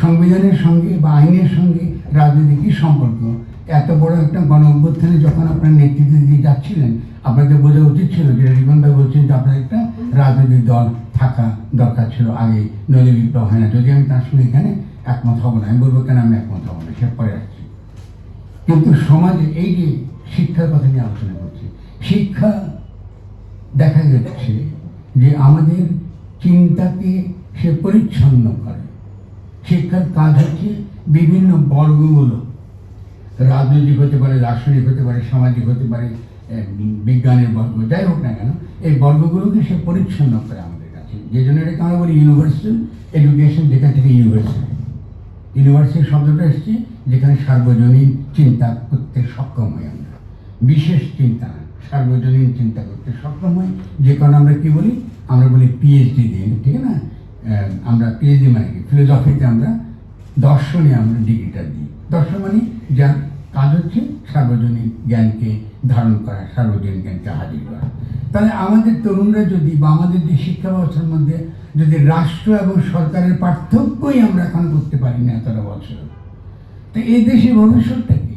সংবিধানের সঙ্গে বা আইনের সঙ্গে রাজনীতি কি সম্পর্ক। এত বড় একটা গণ অভ্যুত্থানে যখন আপনার নেতৃত্ব দিয়ে যাচ্ছিলেন আপনাদের বোঝা উচিত ছিল যে রিবন ভাই বলছেন যে আপনার একটা রাজনৈতিক দল থাকা দরকার ছিল আগে। নইলে বিপ্লব হয় না। যদি আমি তার সঙ্গে এখানে একমত হব না, আমি বলব কেন আমি একমত হব না? সে পরে আসছি। কিন্তু সমাজে এই যে শিক্ষার কথা নিয়ে আলোচনা করছি, শিক্ষা দেখা যাচ্ছে যে আমাদের চিন্তাকে সে পরিচ্ছন্ন করে। শিক্ষার কাজ হচ্ছে বিভিন্ন বর্গগুলো, রাজনৈতিক হতে পারে দার্শনিক হতে পারে, সামাজিক হতে পারে বিজ্ঞানের বর্গ, যাই হোক না কেন, এই বর্গগুলোকে সে পরিচ্ছন্ন করে আমাদের কাছে। যে জন্য এটাকে আমরা বলি ইউনিভার্সাল এডুকেশন যেখান থেকে ইউনিভার্সিটি ইউনিভার্সিটি শব্দটা এসছে, যেখানে সার্বজনীন চিন্তা করতে সক্ষম হই আমরা। বিশেষ চিন্তা সার্বজনীন চিন্তা করতে সক্ষম হই। যে কারণে আমরা কি বলি? আমরা বলি পিএইচডি দিই ঠিক না? আমরা পিএইচডি মানে কি? ফিলোসফিতে আমরা দর্শনে আমরা ডিগ্রিটা দিই। দর্শন মানে যার কাজ হচ্ছে সার্বজনীন জ্ঞানকে ধারণ করা, সার্বজনীন জ্ঞানকে হাজির করা। তাহলে আমাদের তরুণরা যদি বা আমাদের যে শিক্ষা ব্যবস্থার মধ্যে যদি রাষ্ট্র এবং সরকারের পার্থক্যই আমরা এখন করতে পারি না এতটা বছর, তো এই দেশের ভবিষ্যৎটা কি?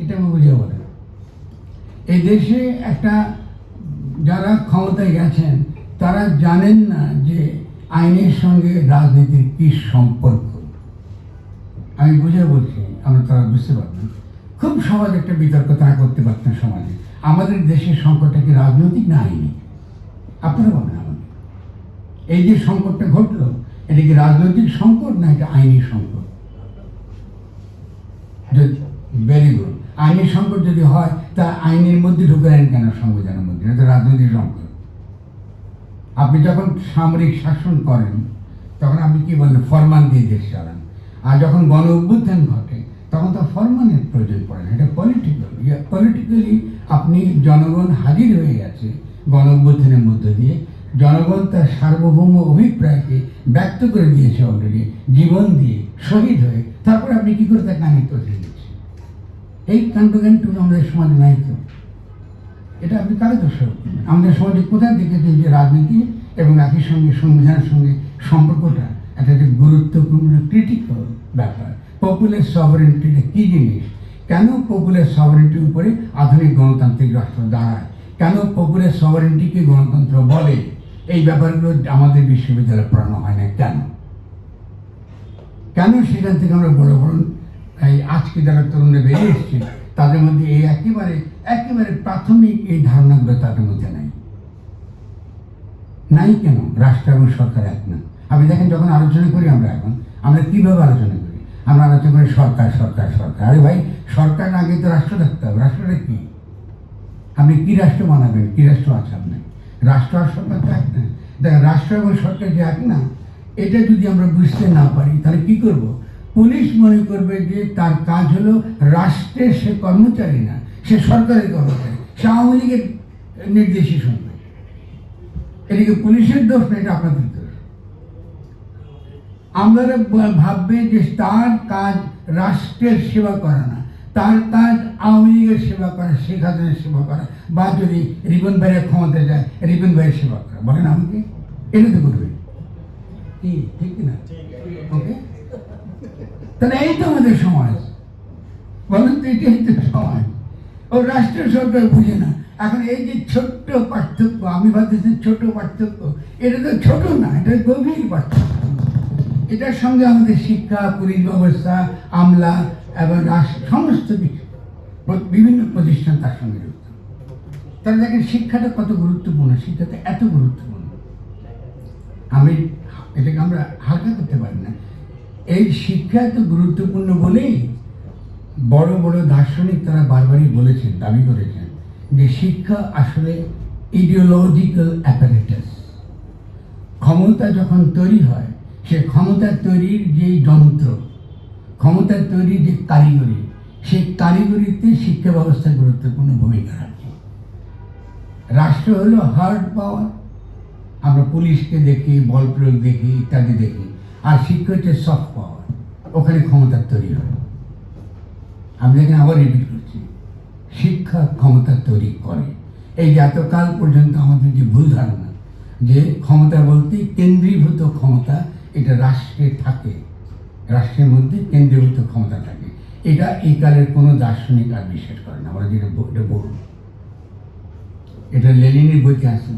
এটা আমি বুঝে বলে এই দেশে একটা যারা ক্ষমতায় গেছেন, তারা জানেন না যে আইনের সঙ্গে রাজনীতির কি সম্পর্ক? আমি বুঝে বলছি, আমরা তারা বুঝতে পারবেন খুব সহজ একটা বিতর্ক তারা করতে পারতেন সমাজে। আমাদের দেশের সংকটটা কি রাজনৈতিক না আইনি? আপনারা বলেন আমাকে। এই যে সংকটটা ঘটলো, এটা কি রাজনৈতিক সংকট না এটা আইনি সংকট? ভেরি গুড আইনি সংকট যদি হয়, তা আইনের মধ্যে ঢুকেলেন কেন সংবিধানের মধ্যে? এটা রাজনৈতিক সংকট। আপনি যখন সামরিক শাসন করেন, তখন আপনি কি বলেন ফরমান দিয়ে দেশ চালান। আর যখন গণ অভ্যুত্থান ঘটে, তখন তো ফরমানের প্রয়োজন পড়ে না। এটা পলিটিক্যাল পলিটিক্যালি আপনি জনগণ হাজির হয়ে গেছে গণ অভ্যুত্থানের মধ্য দিয়ে। জনগণ তার সার্বভৌম অভিপ্রায়কে ব্যক্ত করে দিয়েছে অলরেডি জীবন দিয়ে শহীদ হয়ে, তারপরে আপনি কি করে তাকে আনিত হয়ে এই কাণ্ডজ্ঞানটুকু আমাদের সমাজে নাই তো। এটা আপনি কারে করবেন? আমাদের সমাজে কোথায় দেখেছেন যে রাজনীতি এবং একই সঙ্গে, সংবিধানের সঙ্গে সম্পর্কটা একটা যে গুরুত্বপূর্ণ ক্রিটিক্যাল ব্যাপার। পপুলার সভারেন্টিটা কী জিনিস? কেন পপুলার সভারেন্টির উপরে আধুনিক গণতান্ত্রিক রাষ্ট্র দাঁড়ায়? কেন পপুলার সভারেন্টিকে গণতন্ত্র বলে? এই ব্যাপারগুলো আমাদের বিশ্ববিদ্যালয়ে পড়ানো হয় না কেন? কেন সেখান থেকে আমরা বড় বড় এই আজকে যারা তরুণরা বেরিয়ে এসছে তাদের মধ্যে এই একেবারে একেবারে প্রাথমিক এই ধারণাগুলো তাদের মধ্যে নাই। নাই কেন? রাষ্ট্র এবং সরকার এক না। আপনি দেখেন, যখন আলোচনা করি আমরা এখন, আমরা কীভাবে আলোচনা করি? আমরা আলোচনা করি, সরকার সরকার সরকার। আরে ভাই, সরকার না আগে তো রাষ্ট্র থাকতে হবে। রাষ্ট্রটা কি? আপনি কি রাষ্ট্র বানাবেন? কি রাষ্ট্র আছে আপনার? রাষ্ট্র আর সরকার তো এক না। দেখেন, রাষ্ট্র এবং সরকার যে এক না, এটা যদি আমরা বুঝতে না পারি, তাহলে কি করব? পুলিশ মনে করবে যে তার কাজ হলো রাষ্ট্রের সে কর্মচারী না সে সরকারের কর্মচারী। সে আওয়ামী লীগের নির্দেশই শুনবে। এদিকে পুলিশের দোষ না এটা আপনাদের দোষ। আমরা ভাববে যে তার কাজ রাষ্ট্রের সেবা করা না তার কাজ আওয়ামী লীগের সেবা করা শেখ হাসিনার সেবা করা বা যদি রিবন ভাইয়ের ক্ষমতা যায় রিবন ভাইয়ের সেবা করা। বলেন আমাকে এটা তো করবে। কি? ঠিক না? ওকে? তাহলে এই তো আমাদের সমাজ। বলেন তো এটাই তো সমাজ। ও রাষ্ট্রীয় সরকার বুঝে না। এখন এই যে ছোট্ট পার্থক্য, আমি ভাবতেছি ছোট পার্থক্য, এটা তো ছোট না, এটা গভীর পার্থক্য। এটার সঙ্গে আমাদের শিক্ষা, পুলিশ ব্যবস্থা, আমলা এবং সমস্ত কিছু বিভিন্ন প্রতিষ্ঠান তার সঙ্গে যুক্ত। তাহলে দেখেন শিক্ষাটা কত গুরুত্বপূর্ণ, শিক্ষাটা এত গুরুত্বপূর্ণ। আমি, এটাকে আমরা হালকা করতে পারি না। এই শিক্ষা এত গুরুত্বপূর্ণ বলেই বড় বড় দার্শনিক তারা বারবারই বলেছেন, দাবি করেছেন যে শিক্ষা আসলে ইডিওলজিক্যাল অ্যাপারেটাস ক্ষমতা যখন তৈরি হয়, সে ক্ষমতা তৈরির যে যন্ত্র, ক্ষমতা তৈরির যে কারিগরি, সেই কারিগরিতে শিক্ষা ব্যবস্থা গুরুত্বপূর্ণ ভূমিকা রাখে। রাষ্ট্র হলো হার্ড পাওয়ার আমরা পুলিশকে দেখি, বল প্রয়োগ দেখি, ইত্যাদি দেখি। আর শিক্ষা হচ্ছে সফট পাওয়ার ওখানে ক্ষমতা তৈরি হয়। আমি এখানে আবার রিপিট করছি, শিক্ষা ক্ষমতা তৈরি করে। এই এতকাল পর্যন্ত আমাদের যে ভুল ধারণা, যে ক্ষমতা বলতে কেন্দ্রীভূত ক্ষমতা, এটা রাষ্ট্রে থাকে। রাষ্ট্রের মধ্যে কেন্দ্রীভূত ক্ষমতা থাকে। এটা এই কালের কোনো দার্শনিক আর বিশ্বাস করে না, আমরা যেটা এটা বলব। এটা লেনিনের বইতে আছে,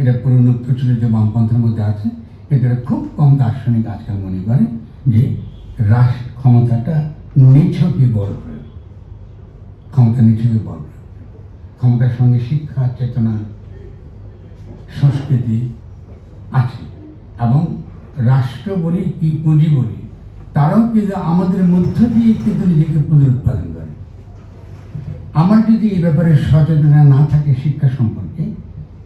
এটা পুরনো প্রচলিত বামপন্থার মধ্যে আছে। এটা খুব কম দার্শনিক আজকাল মনে করে যে রাষ্ট্র ক্ষমতাটা নিছকই বড় প্রয়োগ ক্ষমতা নিছকই বড় প্রয়োগ ক্ষমতার সঙ্গে শিক্ষা, চেতনা, সংস্কৃতি আছে এবং রাষ্ট্র বলি কি পুঁজি বলি, তারাও কিন্তু আমাদের মধ্য দিয়ে কিন্তু নিজেকে পুনরুৎপাদন করে? আমার যদি এই ব্যাপারে সচেতনা না থাকে শিক্ষা সম্পর্কে,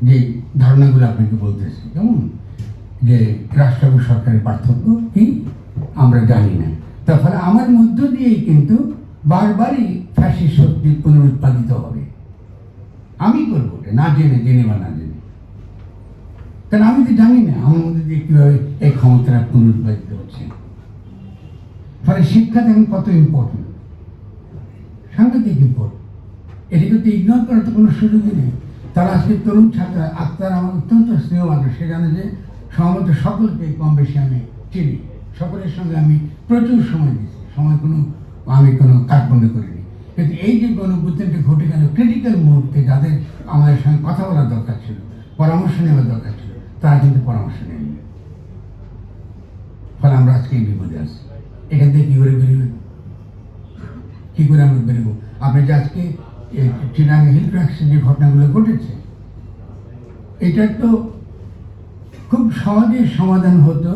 যে ধারণাগুলো আপনাকে বলতেছি, কেমন? যে রাষ্ট্র সরকারের পার্থক্য কি? আমরা জানি না। তার ফলে আমার মধ্য দিয়েই কিন্তু বারবারই ফ্যাসিস শক্তি পুনরুৎপাদিত হবে। আমি করব না জেনে জেনে বা না জেনে। কারণ আমি তো জানি না আমার মধ্যে দিয়ে কীভাবে এই ক্ষমতাটা পুনরুৎপাদিত হচ্ছে। ফলে শিক্ষা দেখেন কত ইম্পর্টেন্ট সাংঘাতিক ইম্পর্টেন্ট এটাকে তো ইগনোর করার তো কোনো সুযোগই নেই। তারা আজকে তরুণ ছাত্র আক্তার আমার অত্যন্ত স্নেহ মানুষ সে জানে যে সম্ভবত সকলকে কম বেশি আমি চিনি। সকলের সঙ্গে আমি প্রচুর সময় দিয়েছি। সময় কোনো, আমি কোনো কার্পণ্য করিনি। কিন্তু এই যে গণবুদ্ধনটি ঘটে গেল ক্রিটিক্যাল মুহূর্তে যাদের আমাদের সঙ্গে কথা বলার দরকার ছিল, পরামর্শ নেওয়ার দরকার ছিল, তারা কিন্তু পরামর্শ নেয়নি। ফলে আমরা আজকে এই বিপদে আছি। এখান থেকে কী করে বেরোবেন কী করে আমরা বেরোবো? আপনি যে আজকে চিনাঙ্গে হিল ট্র্যাক্সে যে ঘটনাগুলো ঘটেছে, এটার তো খুব সহজে সমাধান হতো।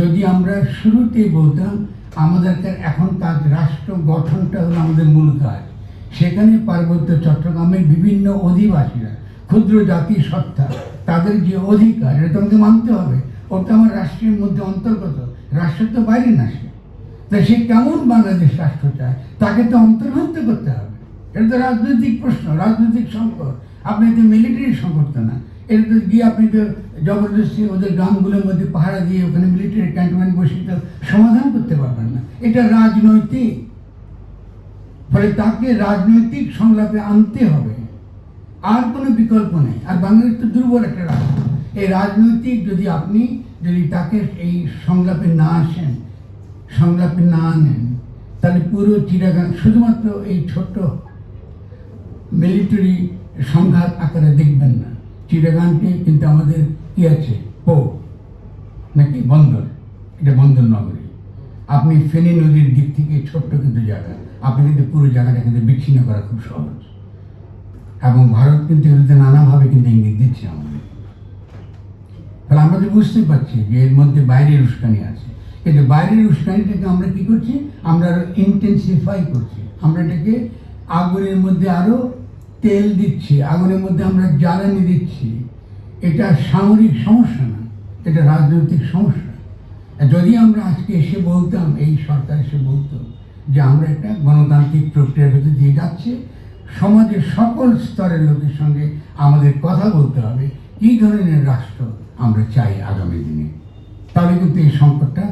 যদি আমরা শুরুতেই বলতাম, আমাদেরকে এখন কাজ রাষ্ট্র গঠনটা হলো আমাদের মূল কাজ। সেখানে পার্বত্য চট্টগ্রামের বিভিন্ন অধিবাসীরা, ক্ষুদ্র জাতি সত্তা, তাদের যে অধিকার, এটা তোমাকে মানতে হবে। ওটা আমার রাষ্ট্রের মধ্যে অন্তর্গত রাষ্ট্রের তো বাইরে না সে। তাই সে কেমন বাংলাদেশ রাষ্ট্র চায়, তাকে তো অন্তর্ভুক্ত করতে হবে। এটা তো রাজনৈতিক প্রশ্ন, রাজনৈতিক সংকট। আপনি তো মিলিটারি সংকট তো না এটা তো গিয়ে আপনি তো জবরদস্তি ওদের গ্রামগুলোর মধ্যে পাহারা দিয়ে ওখানে মিলিটারি ক্যান্টনমেন্ট বসে তো সমাধান করতে পারবেন না। এটা রাজনৈতিক। ফলে তাকে রাজনৈতিক সংলাপে আনতে হবে। আর কোনো বিকল্প নেই। আর বাংলাদেশ তো দুর্বল একটা রাষ্ট্র। এই রাজনৈতিক যদি আপনি যদি তাকে এই সংলাপে না আসেন, সংলাপে না আনেন, তাহলে পুরো চিরাগান শুধুমাত্র এই ছোট্ট মিলিটারি সংঘাত আকারে দেখবেন না। চিরাগানকে কিন্তু আমাদের কি আছে? পো নাকি বন্দর? এটা বন্দর নগরী। আপনি ফেনী নদীর দিক থেকে ছোট্ট কিন্তু জায়গা। আপনি কিন্তু পুরো জায়গাটা কিন্তু বিচ্ছিন্ন করা খুব সহজ। এবং ভারত কিন্তু এগুলোতে নানাভাবে কিন্তু ইঙ্গিত দিচ্ছে আমাদের। তাহলে আমরা তো বুঝতে পারছি যে এর মধ্যে বাইরের উস্কানি আছে। কিন্তু বাইরের উস্কানিটাকে আমরা কি করছি? আমরা আরও ইন্টেন্সিফাই করছি। আমরা এটাকে আগুনের মধ্যে আরও তেল দিচ্ছি। আগুনের মধ্যে আমরা জ্বালানি দিচ্ছি। এটা সামরিক সমস্যা না, এটা রাজনৈতিক সমস্যা। যদি আমরা আজকে এসে বলতাম, এই সরকার এসে বলতো যে আমরা একটা গণতান্ত্রিক প্রক্রিয়ার ভেতর দিয়ে যাচ্ছে, সমাজের সকল স্তরের লোকের সঙ্গে আমাদের কথা বলতে হবে, কী ধরনের রাষ্ট্র আমরা চাই আগামী দিনে? তাহলে কিন্তু এই সংকটটা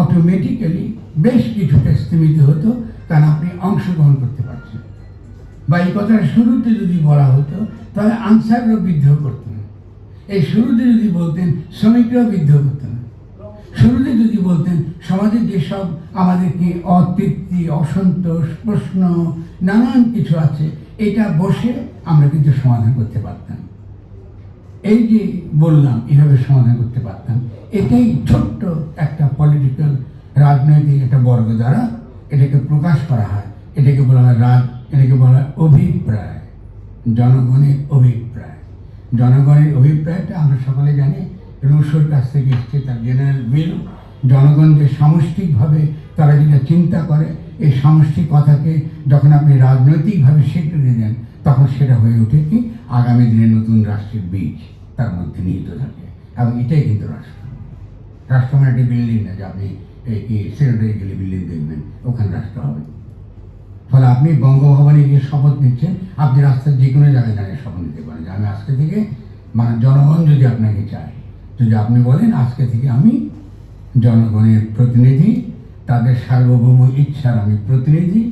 অটোমেটিক্যালি বেশ কিছুটা স্থিমিত হতো, কারণ আপনি অংশগ্রহণ করতে পারছেন। বা এই কথাটা শুরুতে যদি বলা হতো, তাহলে আনসাররাও বিদ্রোহ করতো। এই শুরুতে যদি বলতেন, শ্রমিকরাও বিদ্রোহ করতো না। শুরুতে যদি বলতেন, সমাজে যেসব আমাদেরকে অতৃপ্তি, অসন্তোষ, প্রশ্ন, নানান কিছু আছে, এটা বসে আমরা কিন্তু সমাধান করতে পারতাম। এই যে বললাম, এভাবে সমাধান করতে পারতাম, এটাই ছোট্ট একটা পলিটিক্যাল রাজনৈতিক একটা বর্গ দ্বারা এটাকে প্রকাশ করা হয়। এটাকে বলা হয় রাজ, এটাকে বলা হয় অভিপ্রায়, জনগণের অভিপ্রায়। জনগণের অভিপ্রায়টা আমরা সকলে জানি রুশোর কাছ থেকে এসছে তার জেনারেল উইল জনগণ যে সামষ্টিকভাবে তারা যেটা চিন্তা করে, এই সামষ্টিক কথাকে যখন আপনি রাজনৈতিকভাবে স্বীকৃতি দেন, তখন সেটা হয়ে ওঠে কি? আগামী দিনে নতুন রাষ্ট্রের বীজ তার মধ্যে নিহিত থাকে এবং এটাই কিন্তু রাষ্ট্র। রাষ্ট্র মানে একটি বিল্ডিং না যে আপনি এই সেক্রেটারি গেলে বিল্ডিং দেখবেন, ওখানে রাষ্ট্র হবে। ফলে আপনি বঙ্গভবনে গিয়ে শপথ নিচ্ছেন, আপনি রাস্তার যে কোনো জায়গায় দাঁড়িয়ে শপথ নিতে পারেন। যে আমি আজকে থেকে মানে জনগণ যদি আপনাকে চায়, যদি আপনি বলেন, আজকে থেকে আমি জনগণের প্রতিনিধি, তাদের সার্বভৌম ইচ্ছার আমি প্রতিনিধি,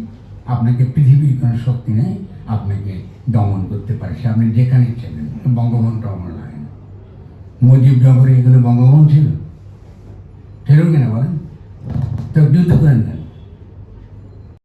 আপনাকে পৃথিবীর কোনো শক্তি নেই, আপনাকে দমন করতে পারে। সে আপনি যেখানে ইচ্ছে বঙ্গভবন টমন লাগে না মুজিবনগরে এগুলো বঙ্গভবন ছিল? ছিল কিনা বলেন? তো তো করেন